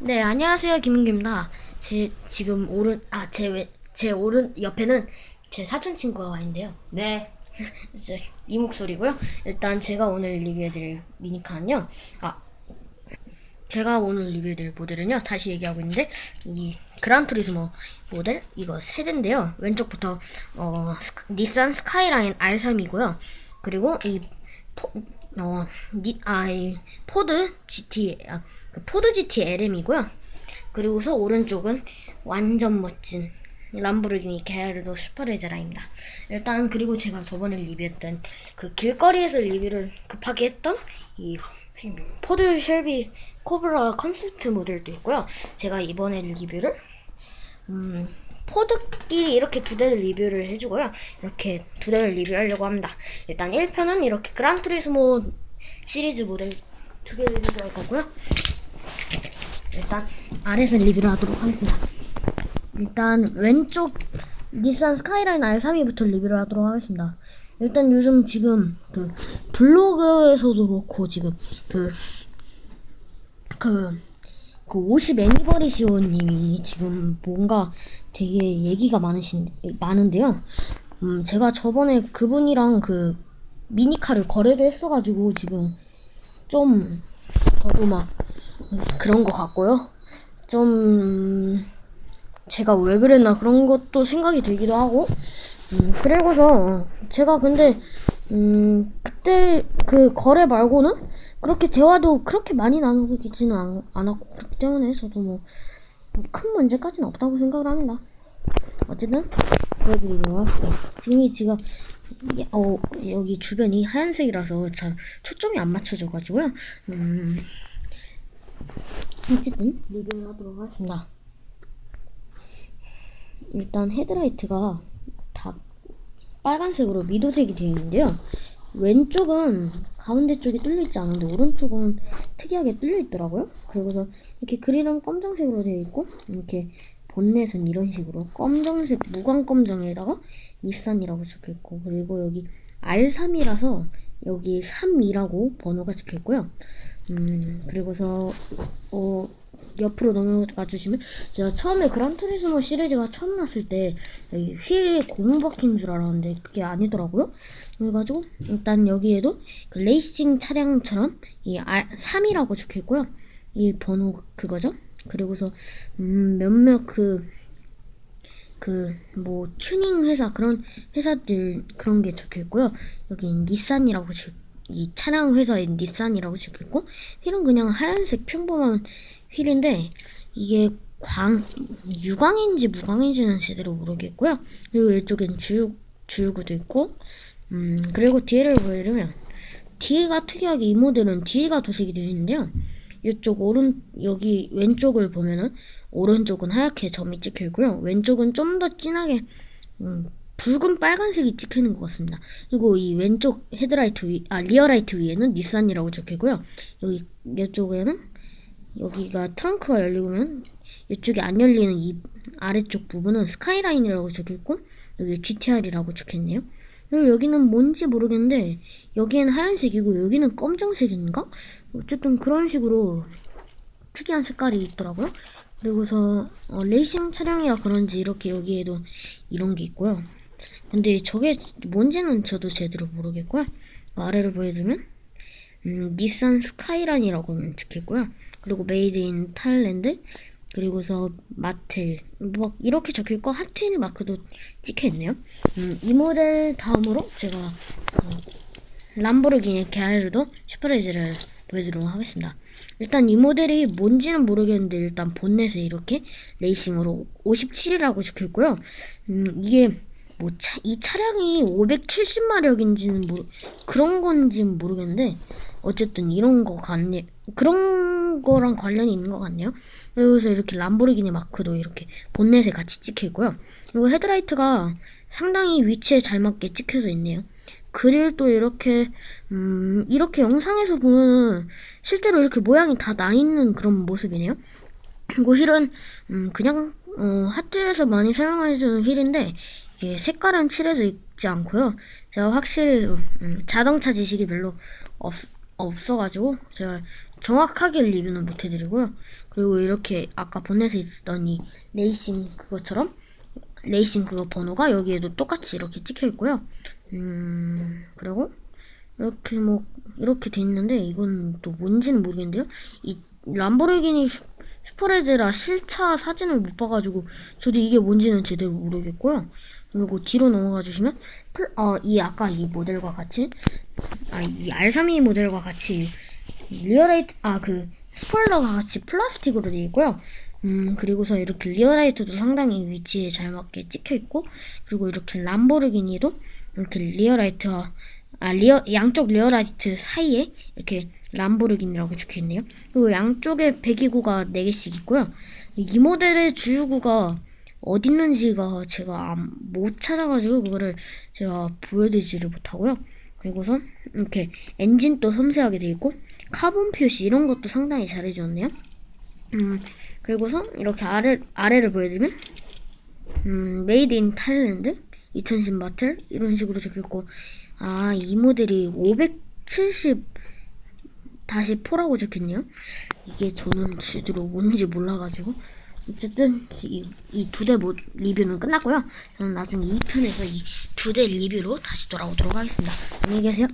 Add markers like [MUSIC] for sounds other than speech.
네, 안녕하세요. 김은규입니다. 제 지금 오른 아, 제 왼, 제 오른 옆에는 제 사촌 친구가 와 있는데요. 네. [LAUGHS] 이제 이 목소리고요. 일단 제가 오늘 리뷰해 드릴 미니카는요. 아, 제가 오늘 리뷰해 드릴 모델은요. 다시 얘기하고 있는데 이 그란투리스모 모델 이거 세대인데요. 왼쪽부터 어 스카- 닛산 스카이라인 R3이고요. 그리고 이 포, 어, 니, 아, 이 포드 GT, 아, 그 포드 GT LM이고요. 그리고서 오른쪽은 완전 멋진 람보르기니 게라르도 슈퍼레제라입니다. 일단 그리고 제가 저번에 리뷰했던 그 길거리에서 리뷰를 급하게 했던 이 포드 쉘비 코브라 컨셉트 모델도 있고요. 제가 이번에 리뷰를 음, 포드끼리 이렇게 두 대를 리뷰를 해주고요. 이렇게 두 대를 리뷰하려고 합니다. 일단 1편은 이렇게 그란투리스모 시리즈 모델 두 개를 리뷰할 거고요. 일단 아래서 리뷰를 하도록 하겠습니다. 일단 왼쪽 닛산 스카이라인 R32부터 리뷰를 하도록 하겠습니다. 일단 요즘 지금 그 블로그에서도 그렇고 지금 그 그, 그 50 애니버리시오님이 지금 뭔가 되게 얘기가 많으신, 많은데요. 음, 제가 저번에 그분이랑 그 미니카를 거래도 했어가지고 지금 좀 저도 막 그런 것 같고요. 좀 제가 왜 그랬나 그런 것도 생각이 들기도 하고 음, 그리고서 제가 근데 음, 그때 그 거래 말고는 그렇게 대화도 그렇게 많이 나누고 있지는 않, 않았고 그렇기 때문에 저도 뭐 큰 문제까지는 없다고 생각을 합니다. 어쨌든 보여드리도록 하겠습니다. 지금 이 지가 어, 여기 주변이 하얀색이라서 잘 초점이 안 맞춰져가지고요. 음, 어쨌든 리뷰를 하도록 하겠습니다. 일단 헤드라이트가 다 빨간색으로 미도색이 되어 있는데요. 왼쪽은 가운데 쪽이 뚫려 있지 않은데 오른쪽은 특이하게 뚫려 있더라고요. 그리고서 이렇게 그릴은 검정색으로 되어 있고 이렇게 본넷은 이런 식으로 검정색 무광 검정에다가 닛산이라고 적혀 있고 그리고 여기 R3이라서 여기 3이라고 번호가 적혀 있고요. 음 그리고서 어 옆으로 넘어가 주시면 제가 처음에 그란투리스모 시리즈가 처음 났을 때 휠이 고무 박힌 줄 알았는데 그게 아니더라고요. 그래가지고 일단 여기에도 그 레이싱 차량처럼 이 R 3이라고 적혀 있고요. 이 번호 그거죠. 그리고서 음 몇몇 그 그 뭐 튜닝 회사 그런 회사들 그런 게 적혀 있고요. 여기 닛산이라고 적, 이 차량 회사의 닛산이라고 적혀 있고 휠은 그냥 하얀색 평범한 휠인데 이게 광 유광인지 무광인지는 제대로 모르겠고요. 그리고 이쪽엔 주유 주유구도 있고 음 그리고 뒤를 보여드리면 뒤가 특이하게 이 모델은 뒤가 도색이 되어 있는데요. 이쪽 오른 여기 왼쪽을 보면은 오른쪽은 하얗게 점이 찍혀 있고요. 왼쪽은 좀 더 진하게 음, 붉은 빨간색이 찍혀 있는 것 같습니다. 그리고 이 왼쪽 헤드라이트 위, 아 리어라이트 위에는 닛산이라고 적혀 있고요. 여기 이쪽에는 여기가 트렁크가 열리면 이쪽이 안 열리는 이 아래쪽 부분은 스카이라인이라고 적혀 있고 여기 GTR이라고 적혀 있네요. 그리고 여기는 뭔지 모르겠는데 여기는 하얀색이고 여기는 검정색인가? 어쨌든 그런 식으로 특이한 색깔이 있더라고요. 그리고서 어, 레이싱 차량이라 그런지 이렇게 여기에도 이런 게 있고요. 근데 저게 뭔지는 저도 제대로 모르겠고요. 아래를 보여드리면 음, 닛산 스카이란이라고 적혀있고요. 그리고 메이드 인 타일랜드 그리고서 마텔 뭐 이렇게 적혀있고 하트일 마크도 찍혀있네요. 음, 이 모델 다음으로 제가 어, 람보르기니 게아르도 슈퍼레즈를 보여드리도록 하겠습니다. 일단 이 모델이 뭔지는 모르겠는데 일단 본넷에 이렇게 레이싱으로 57이라고 적혀있고요. 음, 이게 뭐 이 차량이 570마력인지는 모르 그런 건지는 모르겠는데 어쨌든 이런 거 같네 그런 거랑 관련이 있는 것 같네요. 그래서 이렇게 람보르기니 마크도 이렇게 본넷에 같이 찍혀 있고요. 그리고 헤드라이트가 상당히 위치에 잘 맞게 찍혀져 있네요. 그릴도 이렇게 음 이렇게 영상에서 보면 실제로 이렇게 모양이 다 나 있는 그런 모습이네요. 그리고 휠은 음 그냥 어, 핫딜에서 많이 사용해주는 휠인데 이게 색깔은 칠해져 있지 않고요. 제가 확실히 음, 자동차 지식이 별로 없, 없어가지고 제가 정확하게 리뷰는 못 해드리고요. 그리고 이렇게 아까 본넷에 있었던 이 레이싱 그것처럼 레이싱 그거 번호가 여기에도 똑같이 이렇게 찍혀 있고요. 음, 그리고 이렇게 뭐 이렇게 돼 있는데 이건 또 뭔지는 모르겠는데요. 이 람보르기니 슈- 슈퍼레제라 실차 사진을 못 봐가지고 저도 이게 뭔지는 제대로 모르겠고요. 그리고 뒤로 넘어가 주시면 플- 어, 이 아까 이 모델과 같이 아, 이 R32 모델과 같이 리어라이트 아 그 스포일러가 같이 플라스틱으로 되어 있고요. 음 그리고서 이렇게 리어라이트도 상당히 위치에 잘 맞게 찍혀 있고 그리고 이렇게 람보르기니도 이렇게 리어라이트와 아 리어 양쪽 리어라이트 사이에 이렇게 람보르기니라고 적혀 있네요. 그리고 양쪽에 배기구가 4개씩 있고요. 이 모델의 주유구가 어디 있는지가 제가 안- 못 찾아가지고 그거를 제가 보여드리지를 못하고요. 그리고서 이렇게 엔진도 섬세하게 되어 있고 카본 표시 이런 것도 상당히 잘해주었네요. 음 그리고서 이렇게 아래 아래를 보여드리면 음 메이드 인 타일랜드 2010 바틀 이런 식으로 적혀 있고 아 이 모델이 570 다시 4라고 적혔네요. 이게 저는 제대로 뭔지 몰라가지고 어쨌든 이 두대 리뷰는 끝났고요. 저는 나중에 2편에서 이 두 대 리뷰로 다시 돌아오도록 하겠습니다. 안녕히 계세요.